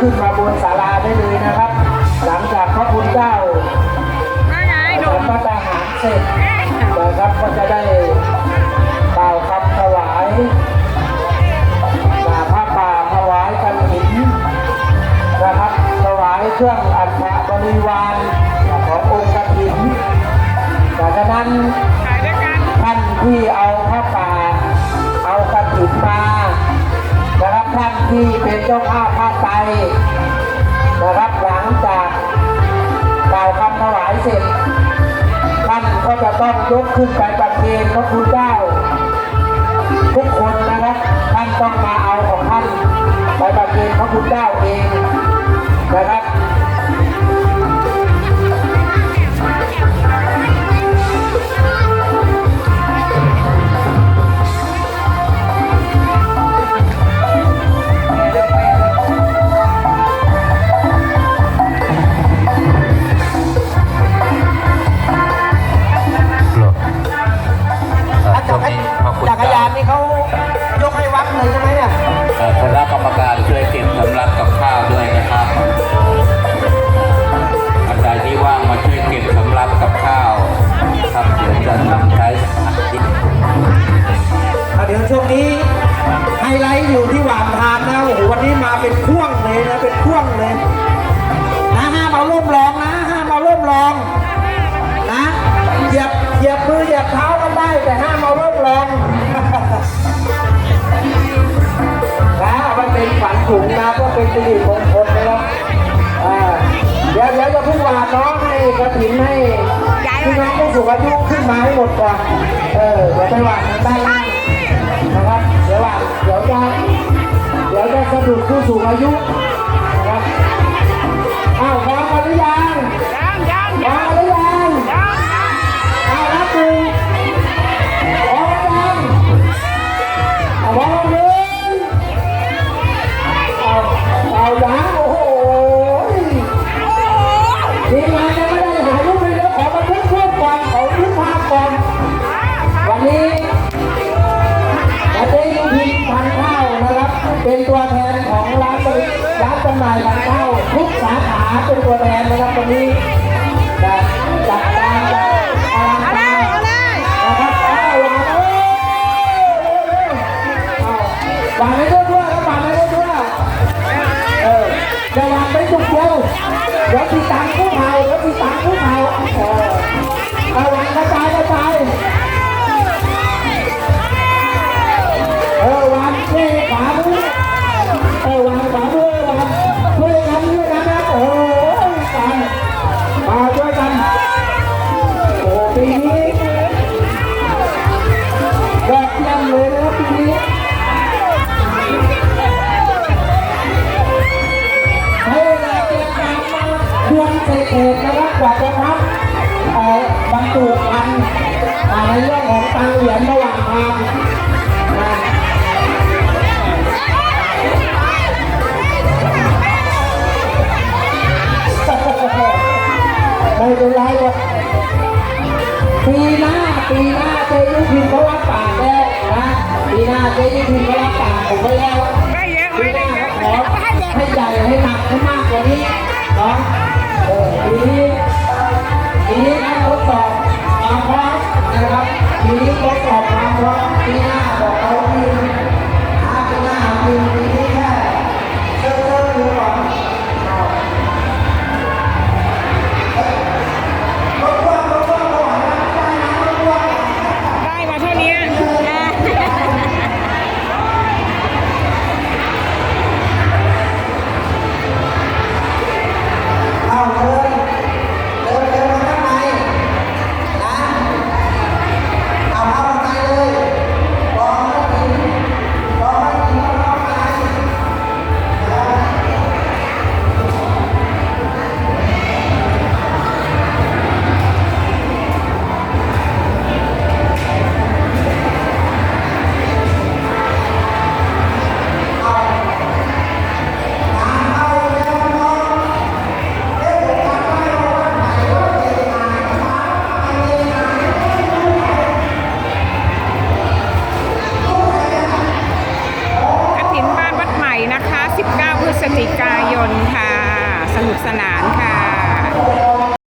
ขึ้นมาบนศาลาได้เลยนะครับ หลังจากพระคุณเจ้าว่าไงหนูทำพระทหารเสร็จนะครับก็จะได้กล่าวคำถวายมาพระป่าถวายกันหินนะครับถวายเครื่องอัฐบริวารขององค์กฐินดังนั้นถ่ายด้วยกันท่านที่เอา ที่เป็นเจ้าภาพผ้าไตรนะครับหลังจากกล่าวคำถวายเสร็จท่านก็จะต้องยกขึ้นไปประเคนพระคุณเจ้า ทุกคนนะครับท่านต้องมาเอาของท่านไปประเคนพระคุณเจ้าเองนะครับ นนี่เขา สิริมงคลนะครับอ่าเดี๋ยวเดี๋ยวจะเพุ่งหวานน้องให้กระถิ่นให้พี่น้องผู้สูงอายุขึ้นมาให้หมดก่อนเออเดี๋ยวไปหวานทางด้านล่างนะครับ เดี๋ยวหวานเดี๋ยวจะเดี๋ยวจะสะดุดผู้สูงอายุนะครับอ้าวพร้อมกันหรือยังยังยังพร้อยัมงกันหรือยังยังเอานับหนึ่งพร้อมกันเอาพร้อมหนึ่ ทุกสาขาเป็นตัวแทนนะครับ เดือนเศษๆนะครับกว่าจะทำเอ่อบรรจุพันธุ์อ่าในเรื่องของตังเหรียญระหว่างทางไม่เป็นไรหรอกปีหน้าปีหน้าเจยุพินเขารับปากแล้วนะปีหน้าเจยุพินเขารับปากผมไปแล้วปีหน้าเยอะเขอให้ใหญ่ให้หนักให้มากกว่านี้เนาะเออ